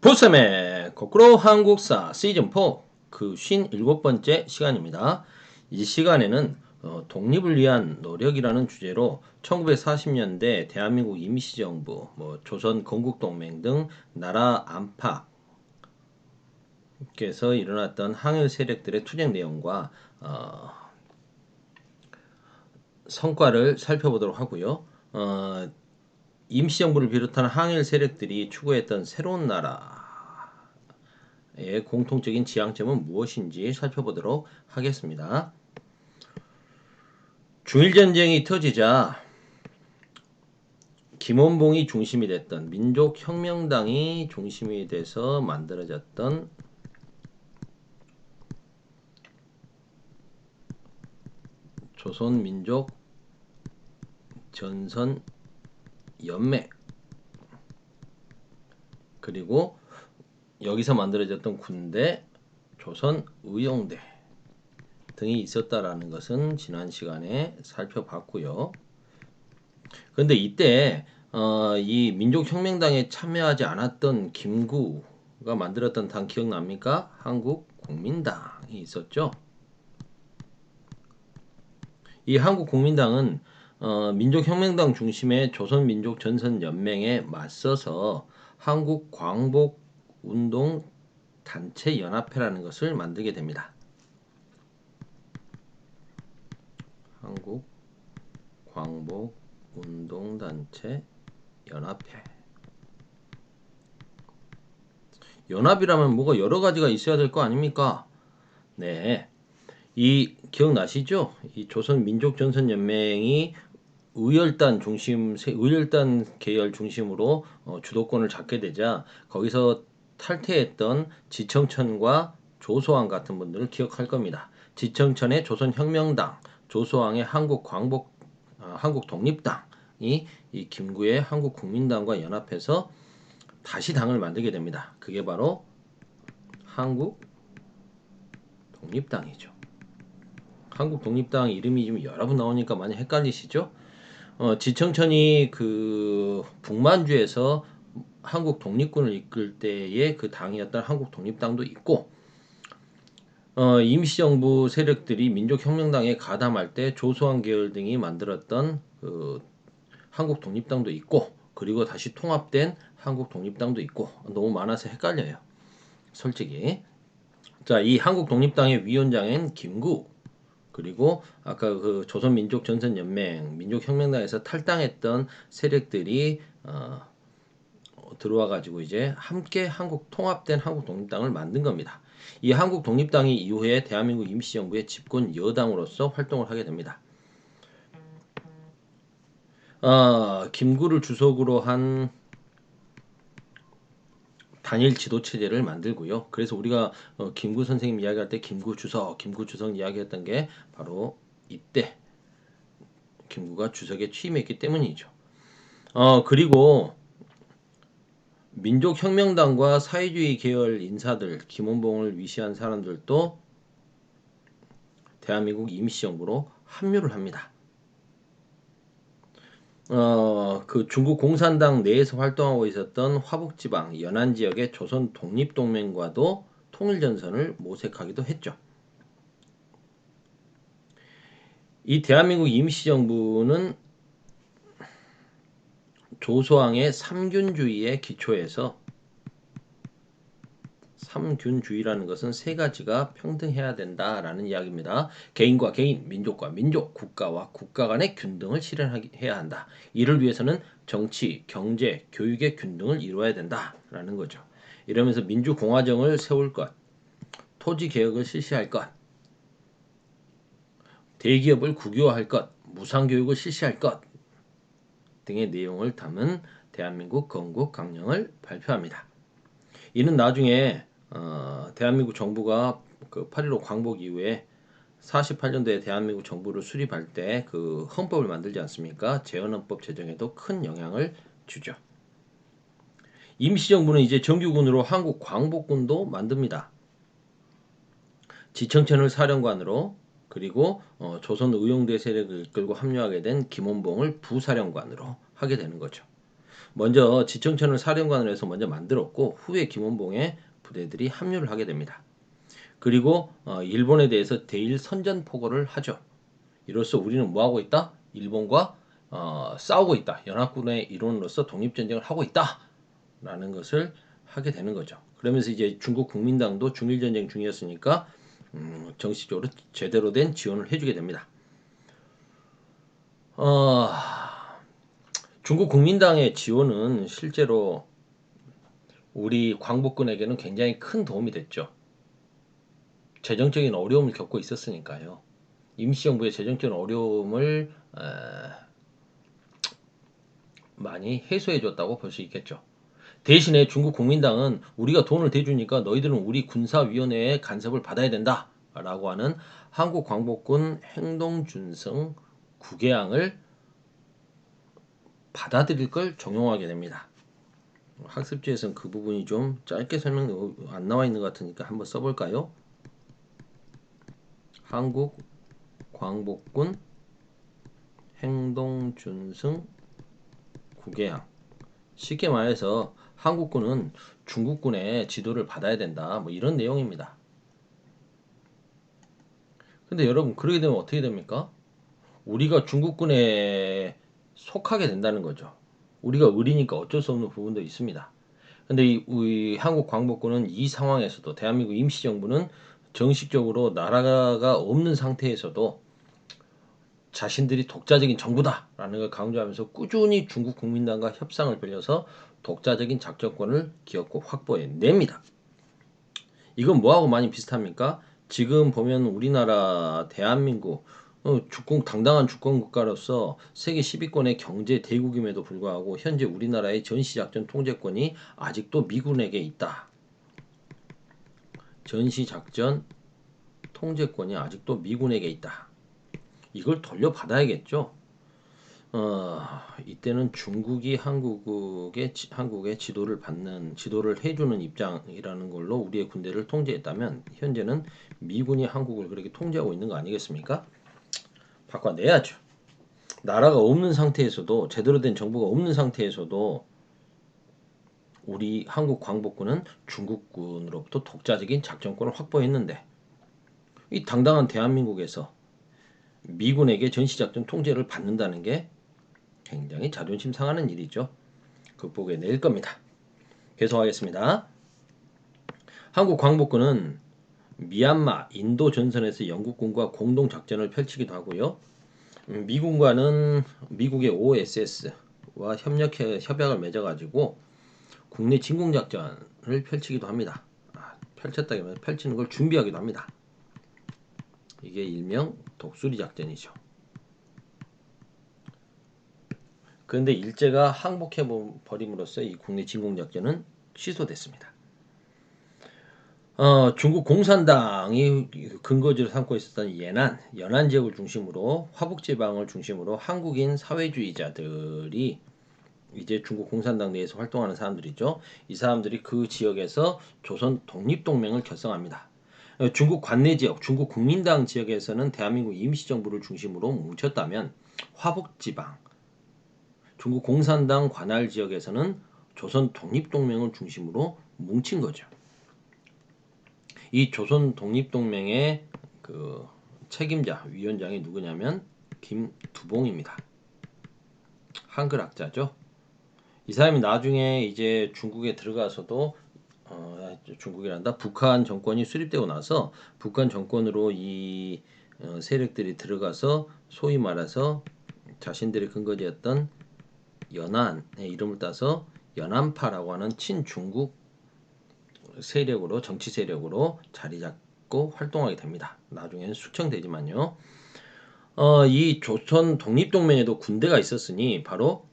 보쌤의 거꾸로 한국사 시즌4 그 57번째 시간입니다. 이 시간에는 어, 독립을 위한 노력이라는 주제로 1940년대 대한민국 임시정부, 뭐 조선 건국동맹 등 나라 안팎에서 일어났던 항일 세력들의 투쟁 내용과 어, 성과를 살펴보도록 하고요. 어, 임시정부를 비롯한 항일 세력들이 추구했던 새로운 나라의 공통적인 지향점은 무엇인지 살펴보도록 하겠습니다. 중일전쟁이 터지자 김원봉이 중심이 됐던 민족혁명당이 중심이 돼서 만들어졌던 조선민족 전선 연맹 그리고 여기서 만들어졌던 군대 조선 의용대 등이 있었다라는 것은 지난 시간에 살펴봤고요. 그런데 이때 어, 이 민족혁명당에 참여하지 않았던 김구가 만들었던 당 기억납니까? 한국국민당이 있었죠. 이 한국국민당은 어, 민족혁명당 중심의 조선민족전선연맹에 맞서서 한국 광복 운동 단체 연합회라는 것을 만들게 됩니다. 한국 광복 운동 단체 연합회. 연합이라면 뭐가 여러 가지가 있어야 될 거 아닙니까? 네. 이 기억나시죠? 이 조선 민족 전선 연맹이 의열단 중심 의열단 계열 중심으로 어, 주도권을 잡게 되자 거기서 탈퇴했던 지청천과 조소왕 같은 분들을 기억할 겁니다. 지청천의 조선혁명당, 조소왕의 한국 광복 어, 한국 독립당이 이 김구의 한국 국민당과 연합해서 다시 당을 만들게 됩니다. 그게 바로 한국 독립당이죠. 한국 독립당 이름이 좀 여러 분 나오니까 많이 헷갈리시죠? 어, 지청천이 그 북만주에서 한국 독립군을 이끌 때의 그 당이었던 한국 독립당도 있고 어, 임시정부 세력들이 민족혁명당에 가담할 때 조소한 계열 등이 만들었던 그 한국 독립당도 있고 그리고 다시 통합된 한국 독립당도 있고 너무 많아서 헷갈려요. 솔직히. 자, 이 한국 독립당의 위원장인 김구 그리고 아까 그 조선민족전선연맹 민족혁명당에서 탈당했던 세력들이 어, 들어와 가지고 이제 함께 한국 통합된 한국 독립당을 만든 겁니다. 이 한국 독립당이 이후에 대한민국 임시정부의 집권 여당으로서 활동을 하게 됩니다. 어, 김구를 주석으로 한 단일 지도 체제를 만들고요. 그래서 우리가 어, 김구 선생님 이야기할 때 김구 주석, 김구 주석 이야기했던 게 바로 이때 김구가 주석에 취임했기 때문이죠. 어 그리고 민족혁명당과 사회주의 계열 인사들 김원봉을 위시한 사람들도 대한민국 임시정부로 합류를 합니다. 어, 그 중국 공산당 내에서 활동하고 있었던 화북지방 연안 지역의 조선 독립동맹과도 통일 전선을 모색하기도 했죠. 이 대한민국 임시정부는 조소왕의 삼균주의에 기초해서 삼균주의라는 것은 세 가지가 평등해야 된다라는 이야기입니다. 개인과 개인, 민족과 민족, 국가와 국가 간의 균등을 실현해야 한다. 이를 위해서는 정치, 경제, 교육의 균등을 이루어야 된다라는 거죠. 이러면서 민주공화정을 세울 것, 토지 개혁을 실시할 것, 대기업을 국유화할 것, 무상교육을 실시할 것 등의 내용을 담은 대한민국 건국 강령을 발표합니다. 이는 나중에 어, 대한민국 정부가 그 8.15 광복 이후에 48년도에 대한민국 정부를 수립할 때 그 헌법을 만들지 않습니까? 재헌헌법 제정에도 큰 영향을 주죠. 임시정부는 이제 정규군으로 한국 광복군도 만듭니다. 지청천을 사령관으로 그리고 어, 조선 의용대 세력을 이끌고 합류하게 된 김원봉을 부사령관으로 하게 되는 거죠. 먼저 지청천을 사령관으로 해서 먼저 만들었고 후에 김원봉의 부대들이 합류를 하게 됩니다. 그리고 어, 일본에 대해서 대일 선전 포고를 하죠. 이로써 우리는 뭐 하고 있다? 일본과 어, 싸우고 있다. 연합군의 일원으로서 독립전쟁을 하고 있다 라는 것을 하게 되는 거죠. 그러면서 이제 중국 국민당도 중일전쟁 중이었으니까 음, 정식적으로 제대로 된 지원을 해주게 됩니다. 어, 중국 국민당의 지원은 실제로 우리 광복군에게는 굉장히 큰 도움이 됐죠. 재정적인 어려움을 겪고 있었으니까요. 임시정부의 재정적인 어려움을 에, 많이 해소해 줬다고 볼 수 있겠죠. 대신에 중국 국민당은 우리가 돈을 대주니까 너희들은 우리 군사위원회의 간섭을 받아야 된다 라고 하는 한국 광복군 행동준성 구개항을 받아들일 걸 적용하게 됩니다. 학습지에서는 그 부분이 좀 짧게 설명 안 나와 있는 것 같으니까 한번 써볼까요? 한국 광복군 행동준승 구개항 쉽게 말해서 한국군은 중국군의 지도를 받아야 된다 뭐 이런 내용입니다. 근데 여러분 그러게 되면 어떻게 됩니까? 우리가 중국군에 속하게 된다는 거죠. 우리가 의리니까 어쩔 수 없는 부분도 있습니다. 근데 이, 이 한국 광복군은 이 상황에서도 대한민국 임시정부는 정식적으로 나라가 없는 상태에서도 자신들이 독자적인 정부다라는 걸 강조하면서 꾸준히 중국 국민당과 협상을 벌여서 독자적인 작전권을 기업고 확보해 냅니다. 이건 뭐하고 많이 비슷합니까? 지금 보면 우리나라 대한민국 어, 주권 당당한 주권 국가로서 세계 10위권의 경제 대국임에도 불구하고 현재 우리나라의 전시작전 통제권이 아직도 미군에게 있다. 전시작전 통제권이 아직도 미군에게 있다. 이걸 돌려받아야겠죠. 어, 이때는 중국이 한국의 한국의 지도를 받는 지도를 해주는 입장이라는 걸로 우리의 군대를 통제했다면 현재는 미군이 한국을 그렇게 통제하고 있는 거 아니겠습니까? 바꿔내야죠. 나라가 없는 상태에서도 제대로 된 정부가 없는 상태에서도 우리 한국 광복군은 중국군으로부터 독자적인 작전권을 확보했는데 이 당당한 대한민국에서 미군에게 전시작전 통제를 받는다는 게 굉장히 자존심 상하는 일이죠. 극복해 낼 겁니다. 계속하겠습니다. 한국 광복군은 미얀마, 인도 전선에서 영국군과 공동 작전을 펼치기도 하고요. 음, 미군과는 미국의 OSS와 협력 협약을 맺어가지고 국내 진공 작전을 펼치기도 합니다. 아, 펼쳤다기보다 펼치는 걸 준비하기도 합니다. 이게 일명 독수리 작전이죠. 그런데 일제가 항복해 버림으로써 이 국내 진공 작전은 취소됐습니다. 어, 중국 공산당이 근거지로 삼고 있었던 예난, 연안 지역을 중심으로 화북 지방을 중심으로 한국인 사회주의자들이 이제 중국 공산당 내에서 활동하는 사람들이죠. 이 사람들이 그 지역에서 조선 독립동맹을 결성합니다. 어, 중국 관내 지역, 중국 국민당 지역에서는 대한민국 임시정부를 중심으로 뭉쳤다면 화북 지방, 중국 공산당 관할 지역에서는 조선 독립동맹을 중심으로 뭉친 거죠. 이 조선 독립동맹의 그 책임자 위원장이 누구냐면 김두봉입니다. 한글 학자죠. 이 사람이 나중에 이제 중국에 들어가서도 어, 중국이란다 북한 정권이 수립되고 나서 북한 정권으로 이 어, 세력들이 들어가서 소위 말해서 자신들의 근거지였던 연안의 이름을 따서 연안파라고 하는 친중국 세력으로 정치 세력으로 자리 잡고 활동하게 됩니다. 나중에는 숙청되지만요. 어, 이 조선 독립동맹에도 군대가 있었으니 바로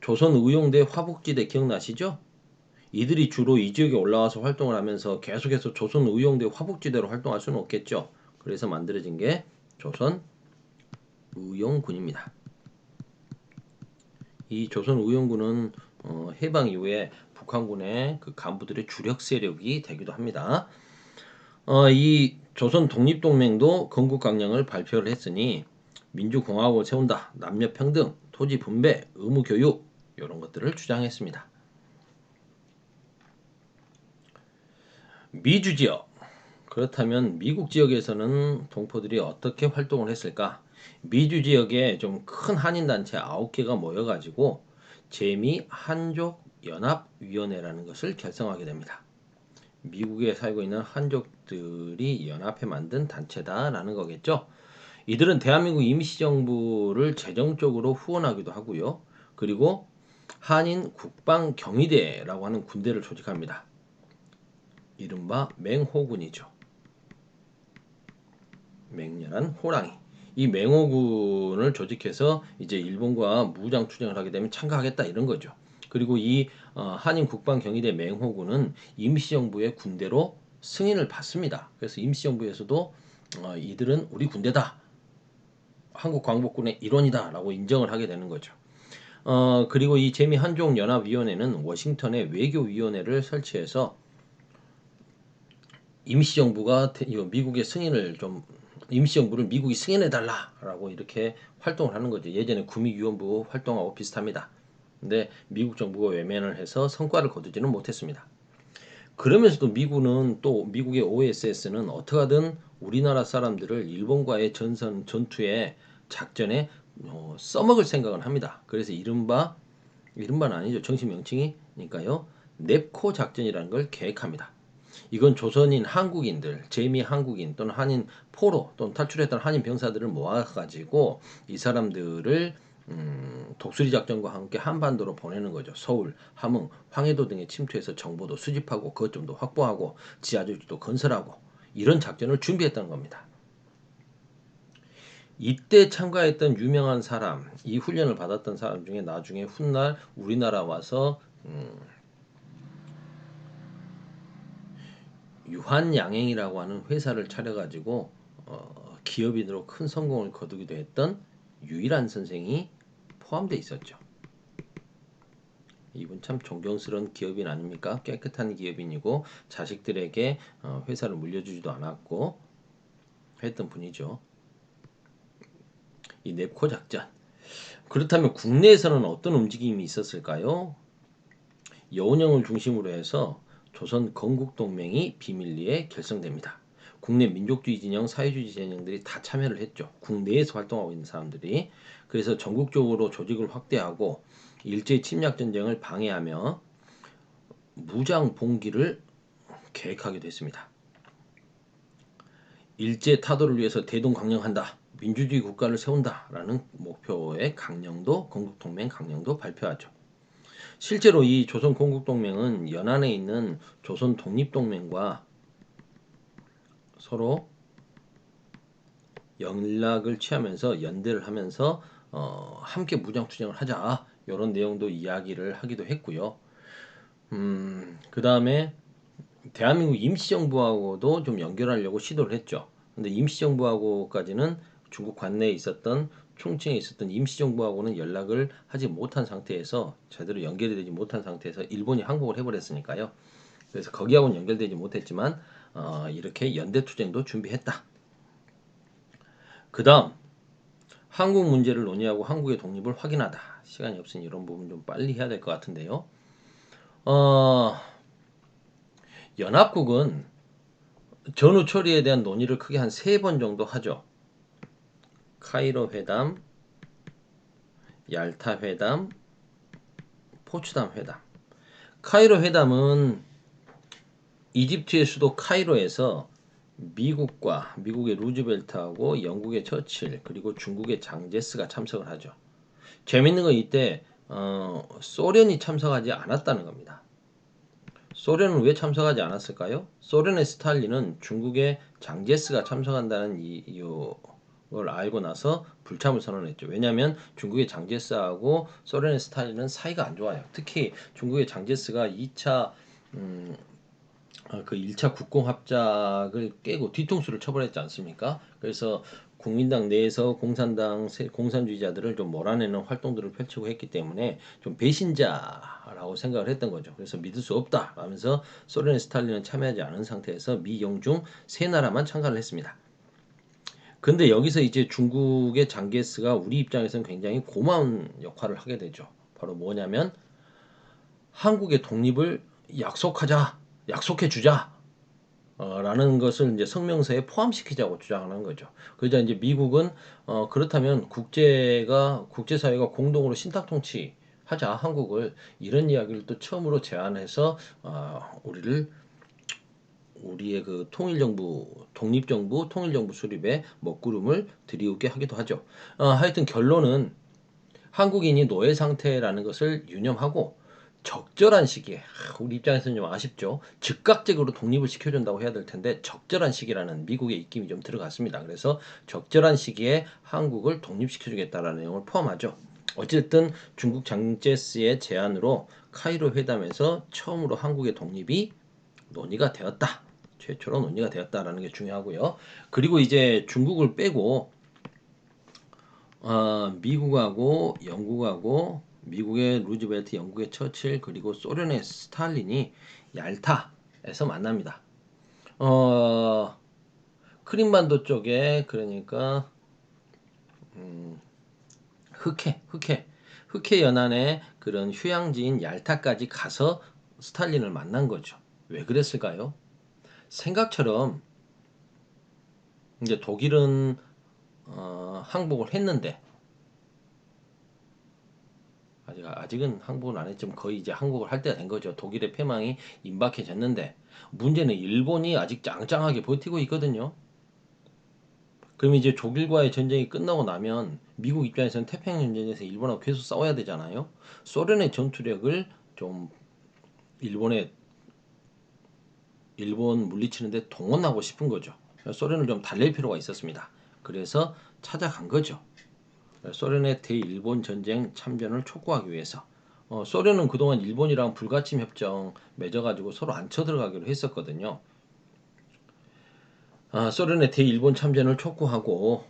조선 의용대 화북지대 기억나시죠? 이들이 주로 이 지역에 올라와서 활동을 하면서 계속해서 조선 의용대 화북지대로 활동할 수는 없겠죠. 그래서 만들어진 게 조선 의용군입니다. 이 조선 의용군은 어, 해방 이후에 북한군의 그 간부들의 주력 세력이 되기도 합니다. 어, 이 조선 독립동맹도 건국강령을 발표를 했으니 민주공화국을 세운다, 남녀 평등, 토지 분배, 의무 교육 이런 것들을 주장했습니다. 미주 지역 그렇다면 미국 지역에서는 동포들이 어떻게 활동을 했을까? 미주 지역에 좀 큰 한인 단체 9개가 모여 가지고 재미 한족 연합 위원회라는 것을 결성하게 됩니다. 미국에 살고 있는 한족들이 연합해 만든 단체다라는 거겠죠. 이들은 대한민국 임시정부를 재정적으로 후원하기도 하고요. 그리고 한인 국방 경위대라고 하는 군대를 조직합니다. 이른바 맹호군이죠. 맹렬한 호랑이. 이 맹호군을 조직해서 이제 일본과 무장 투쟁을 하게 되면 참가하겠다 이런 거죠. 그리고 이 어, 한인 국방경위대 맹호군은 임시정부의 군대로 승인을 받습니다. 그래서 임시정부에서도 어, 이들은 우리 군대다. 한국 광복군의 일원이다라고 인정을 하게 되는 거죠. 어, 그리고 이 재미 한족 연합위원회는 워싱턴에 외교위원회를 설치해서 임시정부가 미국의 승인을 좀 임시 정부를 미국이 승인해 달라라고 이렇게 활동을 하는 거죠. 예전에 구미위원부 활동하고 비슷합니다. 근데 미국 정부가 외면을 해서 성과를 거두지는 못했습니다. 그러면서도 미국은 또 미국의 OSS는 어떻게든 우리나라 사람들을 일본과의 전선 전투에 작전에 어, 써먹을 생각을 합니다. 그래서 이른바 이른바는 아니죠. 정식 명칭이니까요. 넵코 작전이라는 걸 계획합니다. 이건 조선인 한국인들, 재미 한국인 또는 한인 포로 또는 탈출했던 한인 병사들을 모아가지고 이 사람들을 음, 독수리 작전과 함께 한반도로 보내는 거죠. 서울, 함흥, 황해도 등에 침투해서 정보도 수집하고 거점도 확보하고 지하주지도 건설하고 이런 작전을 준비했던 겁니다. 이때 참가했던 유명한 사람, 이 훈련을 받았던 사람 중에 나중에 훗날 우리나라 와서 음, 유한양행이라고 하는 회사를 차려가지고 어, 기업인으로 큰 성공을 거두기도 했던 유일한 선생이 포함되어 있었죠. 이분 참 존경스러운 기업인 아닙니까? 깨끗한 기업인이고 자식들에게 어, 회사를 물려주지도 않았고 했던 분이죠. 이 넵코 작전. 그렇다면 국내에서는 어떤 움직임이 있었을까요? 여운형을 중심으로 해서 조선 건국동맹이 비밀리에 결성됩니다. 국내 민족주의 진영, 사회주의 진영들이 다 참여를 했죠. 국내에서 활동하고 있는 사람들이. 그래서 전국적으로 조직을 확대하고 일제 침략 전쟁을 방해하며 무장 봉기를 계획하게 됐습니다. 일제 타도를 위해서 대동 강령한다. 민주주의 국가를 세운다라는 목표의 강령도 건국동맹 강령도 발표하죠. 실제로 이 조선 건국동맹은 연안에 있는 조선 독립동맹과 서로 연락을 취하면서 연대를 하면서 어, 함께 무장 투쟁을 하자 이런 내용도 이야기를 하기도 했고요. 음, 그 다음에 대한민국 임시정부하고도 좀 연결하려고 시도를 했죠. 근데 임시정부하고까지는 중국 관내에 있었던 총칭에 있었던 임시정부하고는 연락을 하지 못한 상태에서 제대로 연결이 되지 못한 상태에서 일본이 항복을 해버렸으니까요. 그래서 거기하고는 연결되지 못했지만 어, 이렇게 연대투쟁도 준비했다. 그 다음 한국 문제를 논의하고 한국의 독립을 확인하다. 시간이 없으니 이런 부분 좀 빨리 해야 될 것 같은데요. 어, 연합국은 전후 처리에 대한 논의를 크게 한 세 번 정도 하죠. 카이로 회담, 얄타 회담, 포츠담 회담. 카이로 회담은 이집트의 수도 카이로에서 미국과 미국의 루즈벨트하고 영국의 처칠 그리고 중국의 장제스가 참석을 하죠. 재밌는 건 이때 어, 소련이 참석하지 않았다는 겁니다. 소련은 왜 참석하지 않았을까요? 소련의 스탈린은 중국의 장제스가 참석한다는 이유 걸 알고 나서 불참을 선언했죠. 왜냐하면 중국의 장제스하고 소련의 스탈린은 사이가 안 좋아요. 특히 중국의 장제스가 2차 음, 어, 그 1차 국공합작을 깨고 뒤통수를 쳐버렸지 않습니까? 그래서 국민당 내에서 공산당 공산주의자들을 좀 몰아내는 활동들을 펼치고 했기 때문에 좀 배신자라고 생각을 했던 거죠. 그래서 믿을 수 없다 라면서 소련의 스탈린은 참여하지 않은 상태에서 미, 영, 중 세 나라만 참가를 했습니다. 근데 여기서 이제 중국의 장게스가 우리 입장에서는 굉장히 고마운 역할을 하게 되죠. 바로 뭐냐면 한국의 독립을 약속하자, 약속해 주자. 어, 라는 것을 이제 성명서에 포함시키자고 주장하는 거죠. 그러자 이제 미국은 어, 그렇다면 국제가 국제사회가 공동으로 신탁 통치 하자 한국을 이런 이야기를 또 처음으로 제안해서 어, 우리를 우리의 그 통일정부, 독립정부, 통일정부 수립에 먹구름을 들이우게 하기도 하죠. 어, 하여튼 결론은 한국인이 노예 상태라는 것을 유념하고 적절한 시기에 우리 입장에서는 좀 아쉽죠. 즉각적으로 독립을 시켜준다고 해야 될 텐데 적절한 시기라는 미국의 입김이 좀 들어갔습니다. 그래서 적절한 시기에 한국을 독립시켜주겠다라는 내용을 포함하죠. 어쨌든 중국 장제스의 제안으로 카이로 회담에서 처음으로 한국의 독립이 논의가 되었다. 최초로 논의가 되었다라는 게 중요하고요. 그리고 이제 중국을 빼고 어, 미국하고 영국하고 미국의 루즈벨트, 영국의 처칠 그리고 소련의 스탈린이 얄타에서 만납니다. 어, 크림반도 쪽에 그러니까 음, 흑해, 흑해, 흑해 연안의 그런 휴양지인 얄타까지 가서 스탈린을 만난 거죠. 왜 그랬을까요? 생각처럼 이제 독일은 어, 항복을 했는데 아직 아직은 항복은 안 했지만 거의 이제 항복을 할 때가 된 거죠. 독일의 패망이 임박해졌는데 문제는 일본이 아직 짱짱하게 버티고 있거든요. 그럼 이제 독일과의 전쟁이 끝나고 나면 미국 입장에서는 태평양 전쟁에서 일본하고 계속 싸워야 되잖아요. 소련의 전투력을 좀 일본에 일본 물리치는데 동원하고 싶은 거죠. 소련을 좀 달랠 필요가 있었습니다. 그래서 찾아간 거죠. 소련의 대일본 전쟁 참전을 촉구하기 위해서 어, 소련은 그동안 일본이랑 불가침 협정 맺어가지고 서로 안 쳐들어가기로 했었거든요. 아, 소련의 대일본 참전을 촉구하고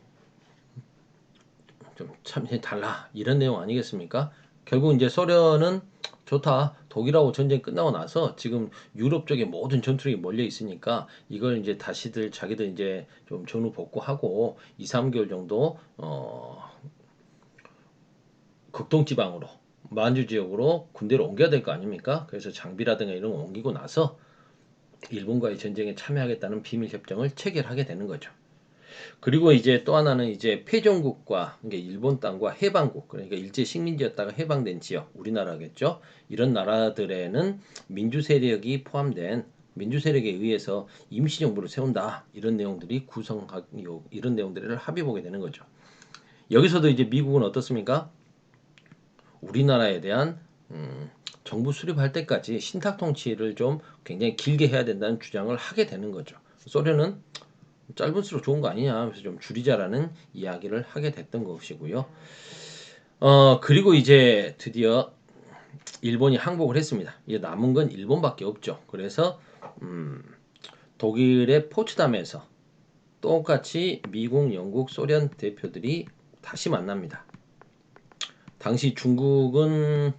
좀 참전이 달라 이런 내용 아니겠습니까? 결국 이제 소련은 좋다. 독일하고 전쟁 끝나고 나서 지금 유럽 쪽에 모든 전투력이 몰려 있으니까 이걸 이제 다시들 자기들 이제 좀 전후 복구하고 2, 3개월 정도 어 극동 지방으로 만주 지역으로 군대를 옮겨야 될 거 아닙니까? 그래서 장비라든가 이런 거 옮기고 나서 일본과의 전쟁에 참여하겠다는 비밀 협정을 체결하게 되는 거죠. 그리고 이제 또 하나는 이제 패전국과 그러니까 일본 땅과 해방국 그러니까 일제 식민지였다가 해방된 지역 우리나라겠죠. 이런 나라들에는 민주 세력이 포함된 민주 세력에 의해서 임시 정부를 세운다 이런 내용들이 구성하 이런 내용들을 합의 보게 되는 거죠. 여기서도 이제 미국은 어떻습니까? 우리나라에 대한 음, 정부 수립할 때까지 신탁 통치를 좀 굉장히 길게 해야 된다는 주장을 하게 되는 거죠. 소련은 짧을수록 좋은 거 아니냐 하면서 좀 줄이자라는 이야기를 하게 됐던 것이고요. 어 그리고 이제 드디어 일본이 항복을 했습니다. 이제 남은 건 일본밖에 없죠. 그래서 음, 독일의 포츠담에서 똑같이 미국, 영국, 소련 대표들이 다시 만납니다. 당시 중국은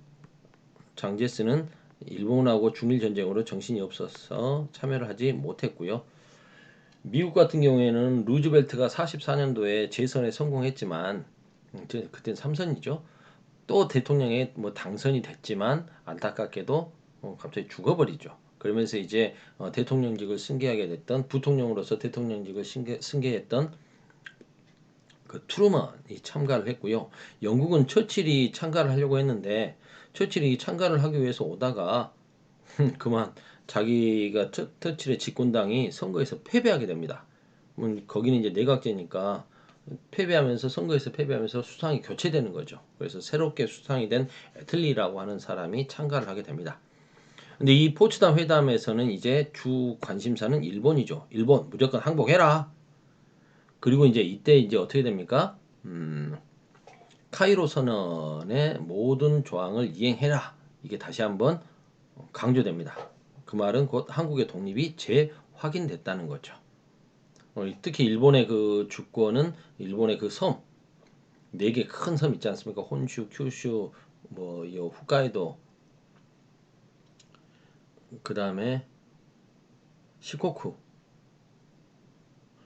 장제스는 일본하고 중일 전쟁으로 정신이 없어서 참여를 하지 못했고요. 미국 같은 경우에는 루즈벨트가 44년도에 재선에 성공했지만 음, 그때는 삼선이죠. 또 대통령에 뭐 당선이 됐지만 안타깝게도 어, 갑자기 죽어버리죠. 그러면서 이제 어, 대통령직을 승계하게 됐던 부통령으로서 대통령직을 승계, 승계했던 그 트루먼이 참가를 했고요. 영국은 처칠이 참가를 하려고 했는데 처칠이 참가를 하기 위해서 오다가 그만 자기가 터, 터칠의 집권당이 선거에서 패배하게 됩니다. 음, 거기는 이제 내각제니까 패배하면서 선거에서 패배하면서 수상이 교체되는 거죠. 그래서 새롭게 수상이 된 애틀리라고 하는 사람이 참가를 하게 됩니다. 근데 이 포츠담 회담에서는 이제 주 관심사는 일본이죠. 일본 무조건 항복해라. 그리고 이제 이때 이제 어떻게 됩니까? 음, 카이로 선언의 모든 조항을 이행해라. 이게 다시 한번 강조됩니다. 그 말은 곧 한국의 독립이 재확인됐다는 거죠. 어, 특히 일본의 그 주권은 일본의 그 섬, 네 개 큰 섬 있지 않습니까? 혼슈, 큐슈, 뭐, 요 홋카이도, 그 다음에 시코쿠,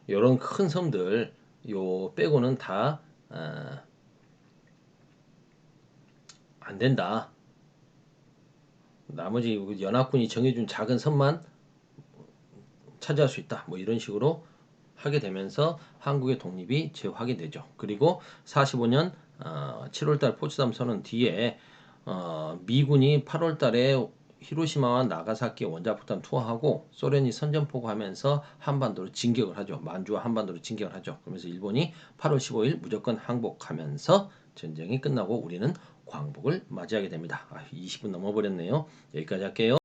이런 큰 섬들, 요 빼고는 다, 아, 안 된다. 나머지 연합군이 정해준 작은 섬만 차지할 수 있다. 뭐 이런 식으로 하게 되면서 한국의 독립이 재확인되죠. 그리고 45년 어, 7월달 포츠담 선언 뒤에 어, 미군이 8월달에 히로시마와 나가사키 원자폭탄 투하하고 소련이 선전포고하면서 한반도로 진격을 하죠. 만주와 한반도로 진격을 하죠. 그러면서 일본이 8월 15일 무조건 항복하면서 전쟁이 끝나고 우리는 광복을 맞이하게 됩니다. 아, 20분 넘어버렸네요. 여기까지 할게요.